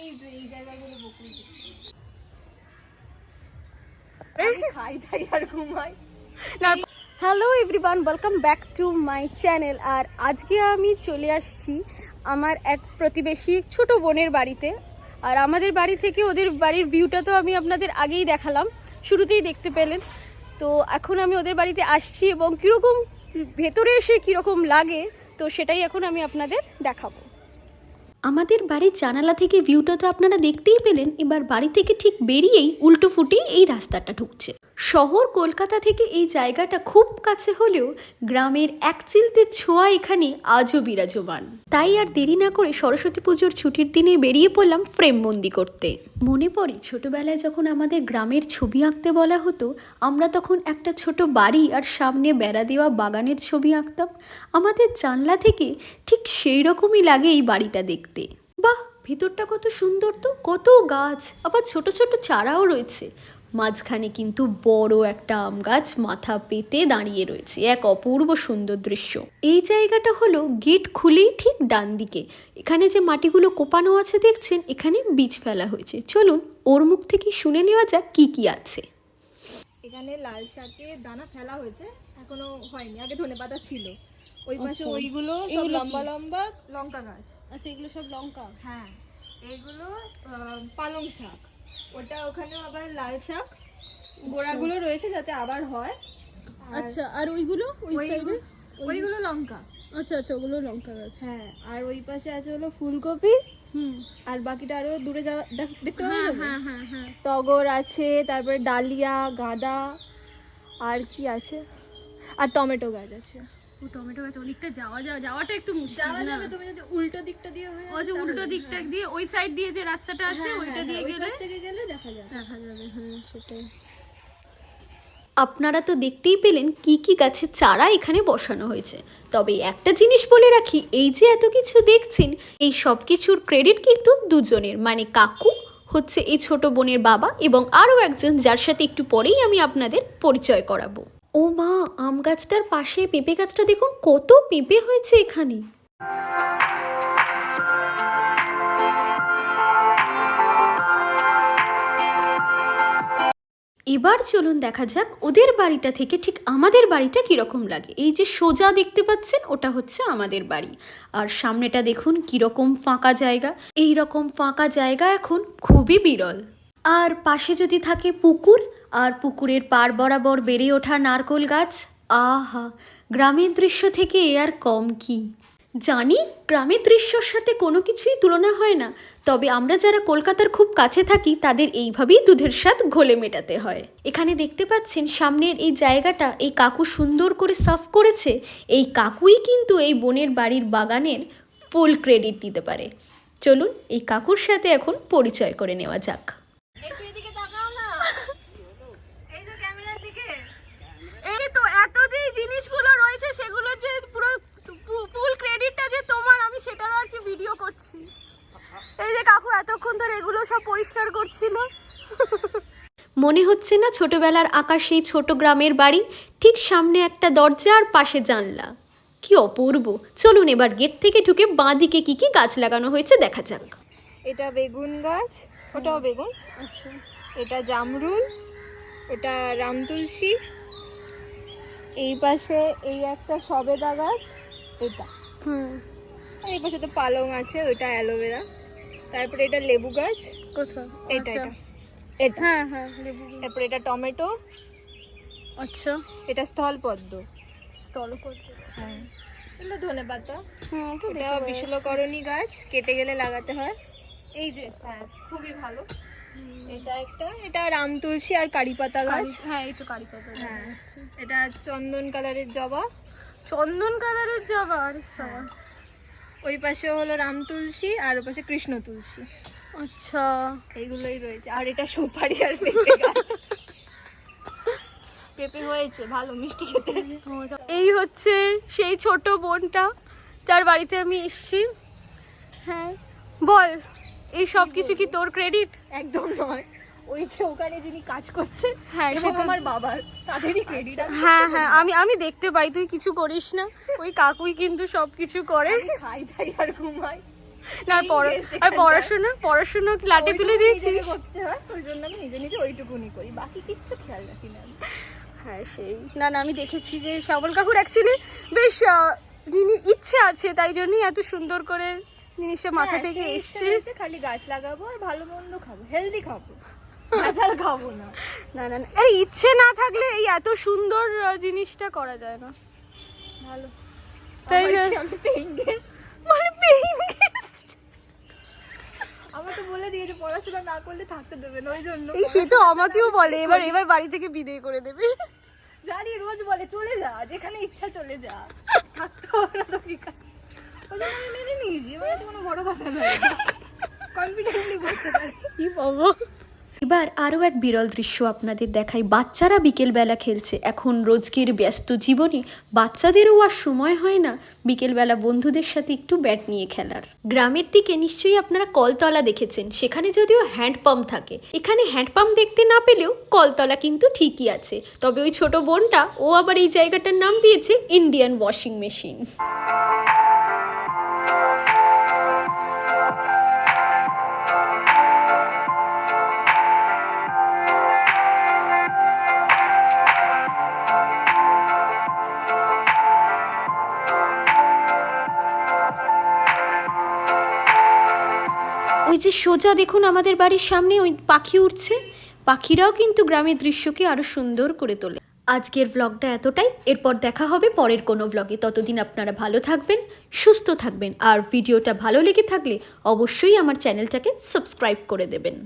এই যে এই জায়গায় বকুল খাই দাই আর ঘুমাই। Hello everyone welcome back to my channel. আর আজকে আমি চলে আসছি আমার এক প্রতিবেশী ছোট বোনের বাড়িতে। আর আমাদের বাড়ি থেকে ওদের বাড়ির ভিউটা তো আমি আপনাদের আগেই দেখালাম শুরুতেই দেখতে পেলেন। তো এখন আমি ওদের বাড়িতে আসছি এবং কীরকম ভেতরে এসে কীরকম লাগে তো সেটাই এখন আমি আপনাদের দেখাবো। আমাদের বাড়ির জানালা থেকে ভিউটা তো আপনারা দেখতেই পেলেন, এবার বাড়ি থেকে ঠিক বেরিয়েই উল্টো ফুটেই এই রাস্তাটা ঢুকছে। শহর কলকাতা থেকে এই জায়গাটা খুব কাছে হলেও গ্রামের এক চিলতে ছোঁয়া এখানে আজও বিরাজমান। তাই আর দেরি না করে সরস্বতী পুজোর ছুটির দিনে বেরিয়ে পড়লাম ফ্রেম বন্দি করতে। মনে পড়ে, ছোটবেলায় যখন আমাদের গ্রামের ছবি আঁকতে বলা হতো, আমরা তখন একটা ছোট বাড়ি আর সামনে বেড়া দেওয়া বাগানের ছবি আঁকতাম। আমাদের জানলা থেকে ঠিক সেই রকমই লাগে এই বাড়িটা দেখতে। বাহ, ভেতরটা কত সুন্দর তো, কত গাছ, আবার ছোট ছোট চারাও রয়েছে। মাঝখানে কিন্তু বড় একটা আম গাছ মাথা পেতে দাঁড়িয়ে রয়েছে এক অপূর্ব সুন্দর দৃশ্য। এই জায়গাটা হলো গেট খুলেই ঠিক ডান দিকে। এখানে যে মাটিগুলো কোপানো আছে দেখছেন এখানে বীজ ফেলা হয়েছে। চলুন ওর মুখ থেকে শুনে নেওয়া যাক কি কি আছে। এখানে লাল শাকের দানা ফেলা হয়েছে এখনও হয়নি আগে ধনে পাতা ছিল। ওই পাশে আচ্ছা। ওইগুলো সব লম্বা লম্বা লঙ্কা গাছ। আচ্ছা এগুলো সব লঙ্কা? হ্যাঁ এইগুলো পালং শাক। ওটা ওখানে আবার লাল শাক গোড়াগুলো রয়েছে যাতে আবার হয়। আচ্ছা আর ওইগুলো? ওই সাইডে ওইগুলো- লঙ্কা। আচ্ছা আচ্ছা ওগুলো লঙ্কা গাছ। হ্যাঁ আর ওই পাশে আছে হলো ফুলকপি। হুম। আর বাকিটা আরও দূরে যাওয়া দেখতে হ্যাঁ হ্যাঁ হ্যাঁ হ্যাঁ। টগর আছে তারপরে ডালিয়া গাঁদা আর কি আছে? আর টমেটো গাছ আছে। ও টমেটো গাছ ওদিকটা যাওয়া যাওয়া যাওয়াটা একটু মুশকিল যাওয়া যাবে তুমি যদি উল্টো দিকটা দিয়ে হয়ে ও উল্টো দিকটা দিয়ে ওই সাইড দিয়ে যে রাস্তাটা আছে হ্যাঁ, ওইটা হ্যাঁ, দিয়ে ওই থেকে গেলে দেখা যাবে। দেখা যাবে সেটাই। আপনারা তো দেখতেই পেলেন কি কি গাছের চারা এখানে বসানো হয়েছে। তবে একটা জিনিস বলে রাখি এই যে এত কিছু দেখছেন এই সব কিছুর ক্রেডিট কিন্তু দুজনের। মানে কাকু হচ্ছে এই ছোট বোনের বাবা এবং আরও একজন যার সাথে একটু পরেই আমি আপনাদের পরিচয় করাবো। ও মা, আম গাছটার পাশে পেঁপে গাছটা দেখুন, কত পেঁপে হয়েছে এখানে। এবার চলুন দেখা যাক ওদের বাড়িটা থেকে ঠিক আমাদের বাড়িটা কীরকম লাগে। এই যে সোজা দেখতে পাচ্ছেন, ওটা হচ্ছে আমাদের বাড়ি। আর সামনেটা দেখুন, কীরকম ফাঁকা জায়গা। এই রকম ফাঁকা জায়গা এখন খুবই বিরল। আর পাশে যদি থাকে পুকুর আর পুকুরের পার বরাবর বেড়ে ওঠা নারকোল গাছ? আহা, গ্রামের দৃশ্য থেকে এ আর কম কি? জানি, গ্রামের দৃশ্যর সাথে কোনো কিছুই তুলনা হয় না, তবে আমরা যারা কলকাতার খুব কাছে থাকি, তাদের এইভাবেই দুধের স্বাদ ঘোলে মেটাতে হয়। এখানে দেখতে পাচ্ছেন, সামনের এই জায়গাটা এই কাকু সুন্দর করে সাফ করেছে, এই কাকুই কিন্তু এই বোনের বাড়ির বাগানের ফুল ক্রেডিট নিতে পারে। চলুন, এই কাকুর সাথে এখন পরিচয় করে নেওয়া যাক। একটু এদিকে তাকাও না এই যে ক্যামেরার দিকে এই তো এত যে জিনিসগুলো রয়েছে সেগুলো যে পুরো ফুল ক্রেডিটটা যে তোমার আমি সেটারও আর কি ভিডিও করছি। এই যে কাকু এতক্ষণ ধরে এগুলো সব পরিষ্কার করছিল। মনে হচ্ছে না ছোটবেলার আকাশ সেই ছোট গ্রামের বাড়ি ঠিক সামনে একটা দরজা আর পাশে জানলা। কি অপূর্ব! চলুন এবার গেট থেকে ঢুকে বাঁ দিকে কি কি গাছ লাগানো হয়েছে দেখা যাক। এটা বেগুন গাছ ওটাও বেগুন। আচ্ছা। এটা জামরুল ওটা রামতুলসী এই পাশে এই একটা সবেদা গাছ এটা। হুম। আর এই পাশে তো পালং আছে ওটা অ্যালোভেরা। তারপরে এটা লেবু গাছ। কোথা এটা আচ্ছা। এটা। এটা। হ্যাঁ হ্যাঁ লেবু তারপরে এটা টমেটো। আচ্ছা। এটা স্থলপদ্ম। স্থল করতে হ্যাঁ। এগুলো ধনে পাতা। হুম এটা বিশলকরণী গাছ কেটে গেলে লাগাতে হয়। এই যে। হ্যাঁ খুবই ভালো। এটা একটা এটা রাম তুলসী আর কারি পাতা গাছ। হ্যাঁ এই তো কারি পাতা হ্যাঁ এটা চন্দন কালারের জবা। চন্দন কালারের জবা আরে হ্যাঁ। ওই পাশে হলো রাম তুলসী আর ওই পাশে কৃষ্ণ তুলসী। আচ্ছা। এইগুলোই রয়েছে। আর এটা সুপারি আর পেঁপে গাছ। পেঁপে হয়েছে ভালো মিষ্টি খেতে। এই হচ্ছে সেই ছোট বোনটা যার বাড়িতে আমি এসেছি। হ্যাঁ বল এই সব কিছু কি তোর ক্রেডিট একদম নয়। ওই যে ওখানে যিনি কাজ করছে হ্যাঁ, এবং আমার বাবার তাদেরই ক্রেডিট হ্যাঁ হ্যাঁ আমি আমি দেখতে পাই তুই কিছু করিস না। ওই কাকুই কিন্তু সব কিছু করে খাই দাই আর ঘুমাই। না আর পড়াশোনা পড়াশোনা লাটে তুলে নিজেকে করতে হয় ওই জন্য আমি নিজে নিজে ওইটুকুনি করি বাকি কিচ্ছু খেয়াল রাখি না হ্যাঁ সেই। না না আমি দেখেছি যে শ্যামল কাকুর অ্যাকচুয়ালি বেশ ইচ্ছে আছে তাই জন্যই এত সুন্দর করে জিনিসটা মাথা হ্যাঁ, থেকে সেই এসছে। খালি গাছ লাগাবো আর ভালো মন্দ খাব হেলদি খাব ভেজাল খাব না। না না আরে ইচ্ছে না থাকলে এই এত সুন্দর জিনিসটা করা যায় না। ভালো। তাই না? আমি পেইং গেস্ট মানে। আমাকে বলে দিয়েছে পড়াশোনা না করলে থাকতে দেবে না ওই জন্য এই সে তো আমাকেও বলে এবার এবার বাড়ি থেকে বিদায় করে দেবে। জানি রোজ বলে চলে যা যেখানে ইচ্ছা চলে যা। থাকতে হবে না তো কি মেনে এবার এবার আরও এক বিরল দৃশ্য আপনাদের দেখাই। বাচ্চারা বিকেলবেলা খেলছে। এখন রোজকের ব্যস্ত জীবনে বাচ্চাদেরও আর সময় হয় না বিকেলবেলা বন্ধুদের সাথে একটু ব্যাট নিয়ে খেলার। গ্রামের দিকে নিশ্চয়ই আপনারা কলতলা দেখেছেন। সেখানে যদিও হ্যান্ডপাম্প থাকে। এখানে হ্যান্ডপাম্প দেখতে না পেলেও কলতলা কিন্তু ঠিকই আছে। তবে ওই ছোট বোনটা, ও আবার এই জায়গাটার নাম দিয়েছে, ইন্ডিয়ান ওয়াশিং মেশিন। ওই যে সোজা দেখুন আমাদের বাড়ির সামনে ওই পাখি উঠছে পাখিরাও কিন্তু গ্রামের দৃশ্যকে আরও সুন্দর করে তোলে। আজকের ভ্লগটা এতটাই। এরপর দেখা হবে পরের কোনো ভ্লগে ততদিন আপনারা ভালো থাকবেন, সুস্থ থাকবেন। আর ভিডিওটা ভালো লেগে থাকলে অবশ্যই আমার চ্যানেলটাকে সাবস্ক্রাইব করে দেবেন।